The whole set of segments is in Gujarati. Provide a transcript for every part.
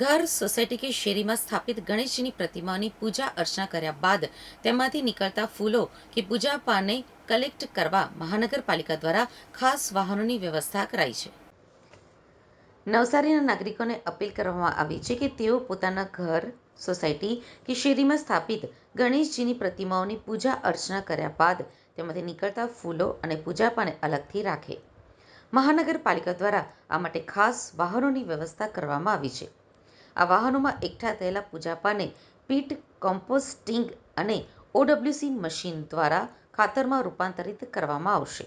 ઘર સોસાયટી કે શેરીમાં સ્થાપિત ગણેશજીની પ્રતિમાની પૂજા અર્ચના કર્યા બાદ તેમાંથી નીકળતા ફૂલો કે પૂજા પાને કલેક્ટ કરવા મહાનગરપાલિકા દ્વારા ખાસ વાહનોની વ્યવસ્થા કરાઈ છે. નવસારીના નાગરિકોને અપીલ કરવામાં આવી છે કે તેઓ પોતાના ઘર, સોસાયટી કે શેરીમાં સ્થાપિત ગણેશજીની પ્રતિમાઓની પૂજા અર્ચના કર્યા બાદ તેમાંથી નીકળતા ફૂલો અને પૂજા પાને અલગથી રાખે. મહાનગરપાલિકા દ્વારા આ માટે ખાસ વાહનોની વ્યવસ્થા કરવામાં આવી છે. આ વાહનોમાં એકઠા થયેલા પૂજાપાને પીટ, કોમ્પોસ્ટિંગ અને ઓડબ્લ્યુસી મશીન દ્વારા ખાતરમાં રૂપાંતરિત કરવામાં આવશે.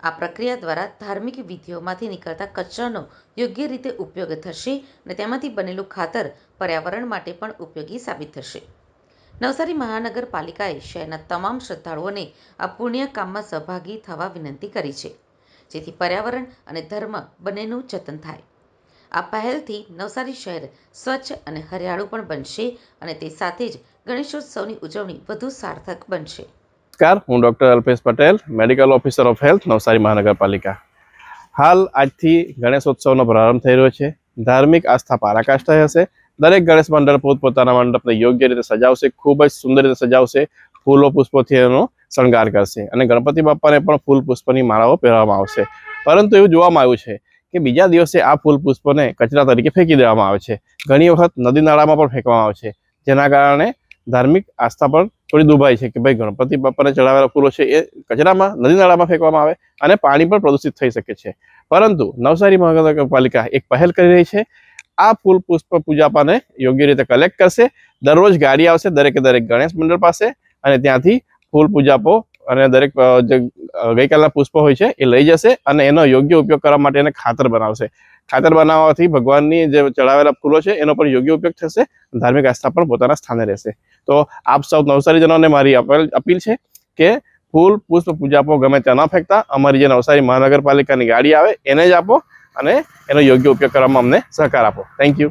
આ પ્રક્રિયા દ્વારા ધાર્મિક વિધિઓમાંથી નીકળતા કચરાનો યોગ્ય રીતે ઉપયોગ થશે અને તેમાંથી બનેલું ખાતર પર્યાવરણ માટે પણ ઉપયોગી સાબિત થશે. નવસારી મહાનગરપાલિકાએ શહેરના તમામ શ્રદ્ધાળુઓને આ પુણ્ય કામમાં સહભાગી થવા વિનંતી કરી છે, જેથી પર્યાવરણ અને ધર્મ બંનેનું જતન થાય. આ પહેલથી નવસારી શહેર સ્વચ્છ અને હરિયાળું પણ બનશે અને તે સાથે જ ગણેશોત્સવની ઉજવણી વધુ સાર્થક બનશે. નમસ્કાર, હું doctor Alpesh Patel, medical officer of health, Navsari મહાનગરપાલિકા. હાલ આજથી ગણેશોત્સવનો પ્રારંભ થઈ રહ્યો છે. ધાર્મિક આસ્થા પારાકાષ્ઠા હશે. દરેક ગણેશ મંડળ પોતપોતાના મંડપને યોગ્ય રીતે સજાવશે, ખૂબ જ સુંદર રીતે સજાવશે, ફૂલો પુષ્પોથી એનો શણગાર કરશે અને ગણપતિ બાપ્પાને પણ ફૂલ પુષ્પની માળાઓ પહેરવામાં આવશે. પરંતુ એવું જોવામાં આવ્યું છે કે બીજા દિવસે આ ફૂલ પુષ્પોને કચરા તરીકે ફેંકી દેવામાં આવે છે. ઘણી વખત નદી નાળામાં પણ ફેંકવામાં આવે છે. જેના કારણે ધાર્મિક આસ્થા પણ થોડી દુભાઈ છે કે ભાઈ ગણપતિ બાપાને ચડાવેલા ફૂલો છે એ કચરામાં, નદી નાળામાં ફેંકવામાં આવે અને પાણી પણ પ્રદૂષિત થઈ શકે છે. પરંતુ નવસારી મહાનગરપાલિકા એક પહેલ કરી રહી છે. આ ફૂલ પુષ્પ પૂજાપાને યોગ્ય રીતે કલેક્ટ કરશે. દરરોજ ગાડી આવશે દરેકે દરેક ગણેશ મંડળ પાસે અને ત્યાંથી ફૂલ પૂજાપો અને દરેક જે ગઈકાલના પુષ્પો હોય છે, એ લઈ જશે અને એનો યોગ્ય ઉપયોગ કરવા માટે એને ખાતર બનાવશે. ખાતર બનાવવાથી ભગવાનની જે ચડાવેલા ફૂલો છે, એનો પણ યોગ્ય ઉપયોગ થશે, ધાર્મિક આસ્થા પણ પોતાના સ્થાને રહેશે. તો આપ સૌ નવસારીજનોને મારી અપીલ છે કે ફૂલ પુષ્પ પૂજા આપો, ગમે ત્યાં ન ફેંકતા. અમારી જે નવસારી મહાનગરપાલિકાની ગાડી આવે, એને જ આપો અને એનો યોગ્ય ઉપયોગ કરવામાં અમને સહકાર આપો. Thank you